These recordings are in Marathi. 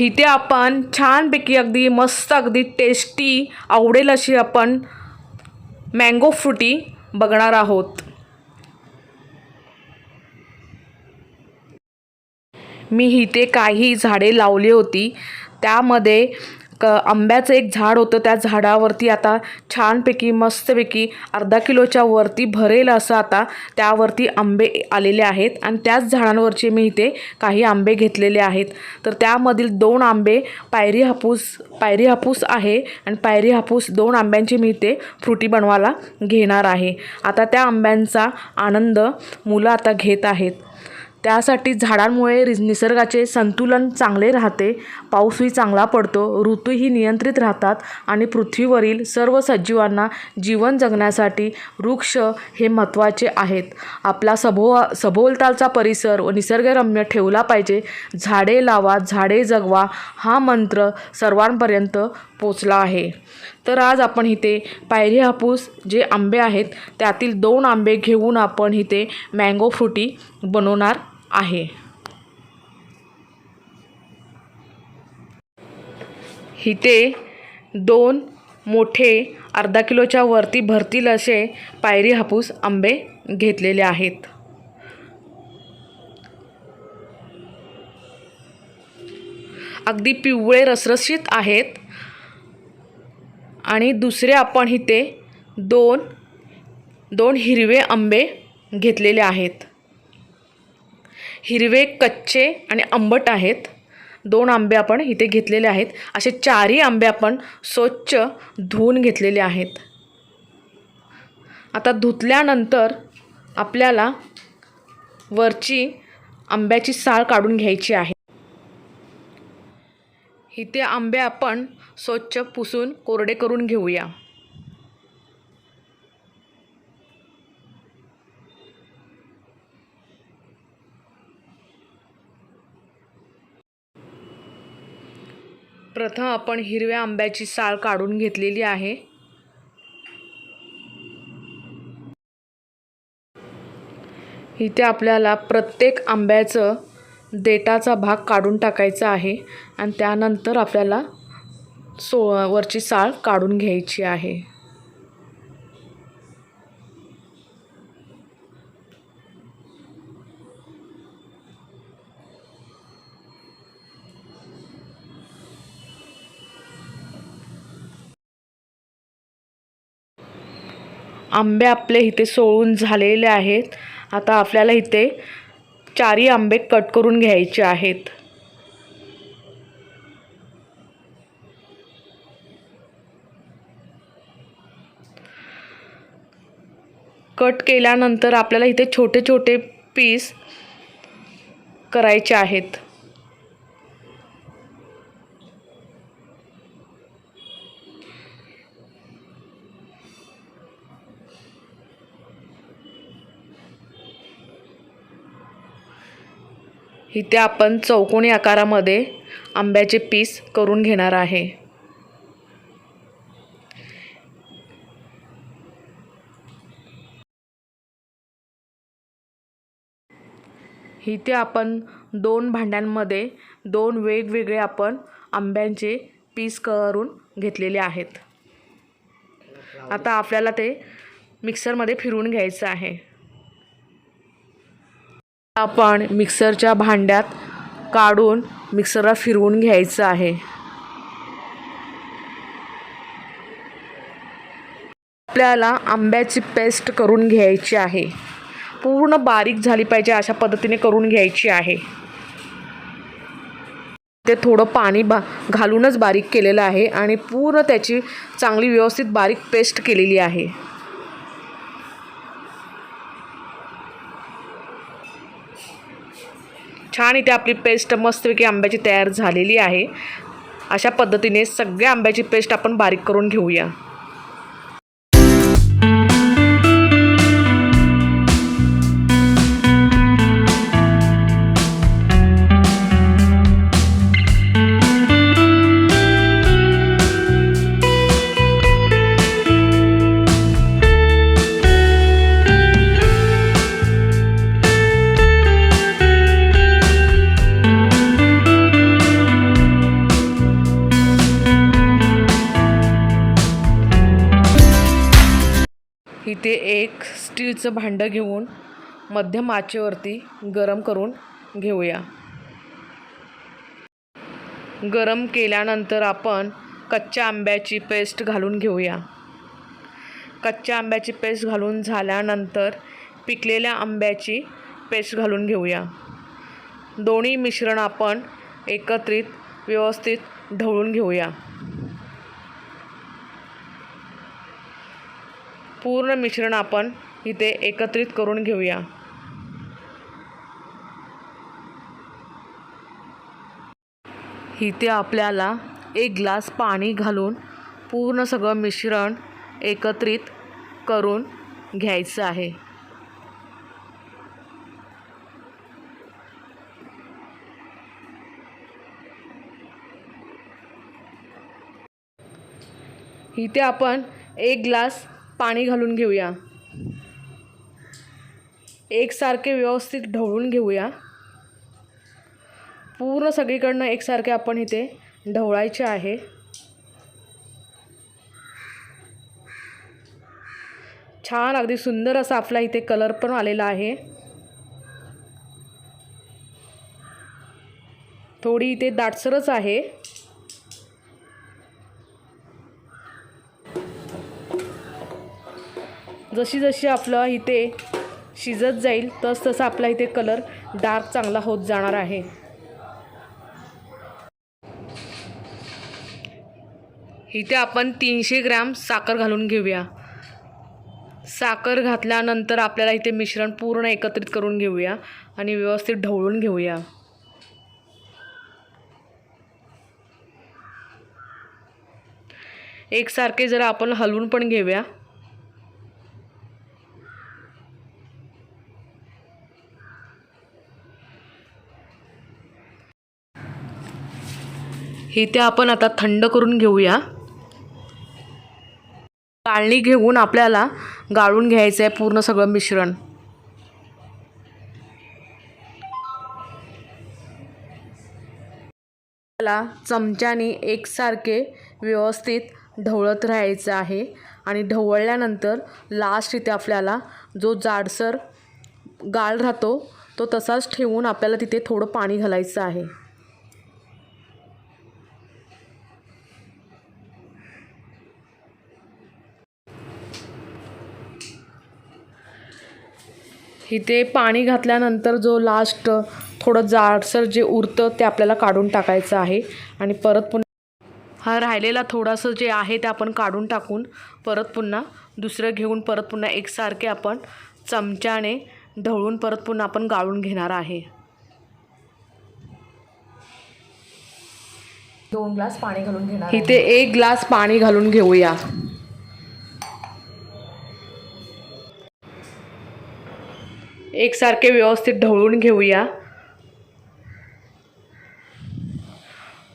इथे आपण छानपैकी अगदी मस्त अगदी टेस्टी आवडेल अशी आपण मँगो फ्रुटी बघणार आहोत. मी इथे काही झाडे लावली होती. त्यामध्ये क आंब्याचं एक झाड होतं. त्या झाडावरती आता छानपैकी मस्तपैकी अर्धा किलोच्या वरती भरेल असं आता त्यावरती आंबे आलेले आहेत. आणि त्याच झाडांवरचे मी इथे काही आंबे घेतलेले आहेत. तर त्यामधील दोन आंबे पायरी हापूस पायरी हापूस आहे आणि पायरी हापूस दोन आंब्यांची मी इथे फ्रुटी बनवायला घेणार आहे. आता त्या आंब्यांचा आनंद मुलं आता घेत आहेत. त्यासाठी झाडांमुळे रि निसर्गाचे संतुलन चांगले राहते पाऊसही चांगला पडतो ऋतूही नियंत्रित राहतात आणि पृथ्वीवरील सर्व सजीवांना जीवन जगण्यासाठी वृक्ष हे महत्त्वाचे आहेत. आपला सभो सभोवतालचा परिसर व निसर्गरम्य ठेवला पाहिजे. झाडे लावा झाडे जगवा हा मंत्र सर्वांपर्यंत पोचला आहे. तर आज आपण इथे पायरी हापूस जे आंबे आहेत त्यातील दोन आंबे घेऊन आपण इथे मँगो फ्रुटी बनवणार आहे. इथे दोन मोठे अर्धा किलोच्या वरती भरतील असे पायरी हापूस आंबे घेतलेले आहेत. अगदी पिवळे रसरशीत आहेत. आणि दुसरे आपण इथे दोन दोन हिरवे आंबे घेतलेले आहेत. हिरवे कच्चे आणि आंबट आहेत. दोन आंबे आपण इथे घेतलेले आहेत. असे चारही आंबे आपण स्वच्छ धुवून घेतलेले आहेत. आता धुतल्यानंतर आपल्याला वरची आंब्याची साल काढून घ्यायची आहे. इथे आंबे आपण स्वच्छ पुसून कोरडे करून घेऊया. प्रथम आपण हिरव्या आंब्याची साल काढून घेतलेली आहे. इथे आपल्याला प्रत्येक आंब्याचं देटाचा भाग काढून टाकायचा आहे आणि त्यानंतर आपल्याला सो वरची साळ काढून घ्यायची आहे. आंबे आपले इथे सोळून झालेले आहेत. आता आपल्याला इथे चारी आंबे कट करून घ्यायचे आहेत. कट केल्यानंतर आपल्याला इथे छोटे छोटे पीस करायचे आहेत. इथे आपण चौकोनी आकारामध्ये आंब्याचे पीस करून घेणार आहे. इथे आपण दोन भांड्यांमध्ये दोन वेगवेगळे आपण आंब्यांचे पीस करून घेतलेले आहेत. आता आपल्याला ते मिक्सरमध्ये फिरवून घ्यायचं आहे. आपण मिक्सरच्या भांड्यात काढून मिक्सरला फिरवून घ्यायचं आहे. आपल्याला आंब्याची पेस्ट करून घ्यायची आहे. पूर्ण बारीक झाली पाहिजे अशा पद्धतीने करून घ्यायची आहे. ते थोडं पाणी बा घालूनच बारीक केलेलं आहे आणि पूर्ण त्याची चांगली व्यवस्थित बारीक पेस्ट केलेली आहे. छान इथे आपली पेस्ट मस्तपैकी आंब्याची तयार झालेली आहे. अशा पद्धतीने सगळ्या आंब्याची पेस्ट आपण बारीक करून घेऊया. इथे एक स्टीलचं भांडं घेऊन मध्यम आचेवरती गरम करून घेऊया. गरम केल्यानंतर आपण कच्च्या आंब्याची पेस्ट घालून घेऊया. कच्च्या आंब्याची पेस्ट घालून झाल्यानंतर पिकलेल्या आंब्याची पेस्ट घालून घेऊया. दोन्ही मिश्रण आपण एकत्रित व्यवस्थित ढवळून घेऊया. पूर्ण मिश्रण आपण इथे एकत्रित करून घेऊया. इथे आपल्याला एक ग्लास पाणी घालून पूर्ण सगळं मिश्रण एकत्रित करून घ्यायचं आहे. इथे आपण एक ग्लास पाणी घालून घेऊया. एकसारखे व्यवस्थित ढवळून घेऊया. पूर्ण सगळीकडनं एकसारखे आपण इथे ढवळायचे आहे. छान अगदी सुंदर असा आपला इथे कलर पण आलेला आहे. थोडी इथे दाटसरच आहे. जशी जशी आपलं इथे शिजत जाईल तस तसा आपला इथे कलर डार्क चांगला होत जाणार आहे. इथे आपण तीनशे ग्रॅम साखर घालून घेऊया. साखर घातल्यानंतर आपल्याला इथे मिश्रण पूर्ण एकत्रित करून घेऊया आणि व्यवस्थित ढवळून घेऊया. एकसारखे जरा आपण हलवून पण घेऊया. इथे आपण आता थंड करून घेऊया. गाळणी घेऊन आपल्याला गाळून घ्यायचं आहे पूर्ण सगळं मिश्रण. आपल्याला चमच्याने एकसारखे व्यवस्थित ढवळत राहायचं आहे आणि ढवळल्यानंतर लास्ट इथे आपल्याला जो जाडसर गाळ राहतो तो तसाच ठेवून आपल्याला तिथे थोडं पाणी घालायचं आहे. इथे पाणी घातल्यानंतर जो लास्ट थोडं जाडसर जे उरतं ते आपल्याला काढून टाकायचं आहे. आणि परत पुन्हा हा राहिलेला थोडंसं जे आहे ते आपण काढून टाकून परत पुन्हा दुसरं घेऊन परत पुन्हा एकसारखे आपण चमच्याने ढवळून परत पुन्हा आपण गाळून घेणार आहे. दोन ग्लास पाणी घालून घेणार इथे एक ग्लास पाणी घालून घेऊया. एकसारखे व्यवस्थित ढवळून घेऊया.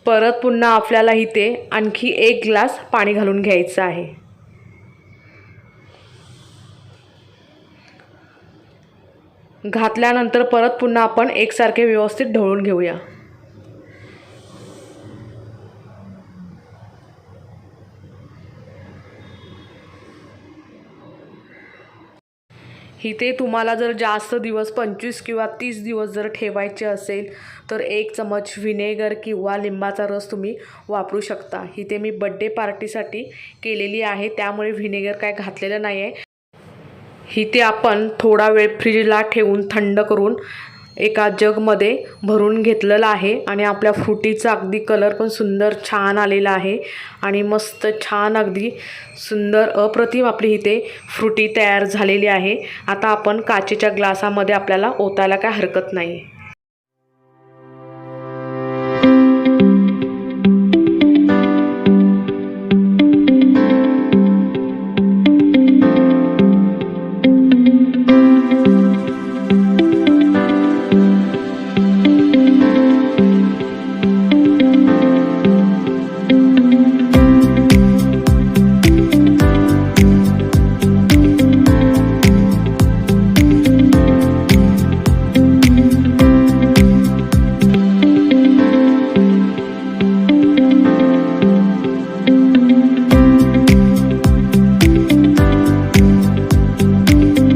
परत पुन्हा आपल्याला इथे आणखी एक ग्लास पाणी घालून घ्यायचं आहे. घातल्यानंतर परत पुन्हा आपण एकसारखे व्यवस्थित ढवळून घेऊया. इथे तुम्हाला जर जास्त दिवस पंचवीस किंवा तीस दिवस जर ठेवायचे असेल तर एक चमच व्हिनेगर किंवा लिंबाचा रस तुम्ही वापरू शकता. इथे मी बड्डे पार्टीसाठी केलेली आहे त्यामुळे व्हिनेगर काय घातलेलं नाही आहे इथे आपण थोडा वेळ फ्रीजला ठेवून थंड करून एका जगमध्ये भरून घेतलेलं आहे आणि आपल्या फ्रुटीचा अगदी कलर पण सुंदर छान आलेला आहे. आणि मस्त छान अगदी सुंदर अप्रतिम आपली इथे फ्रुटी तयार झालेली आहे. आता आपण काचेच्या ग्लासामध्ये आपल्याला ओतायला काय हरकत नाही.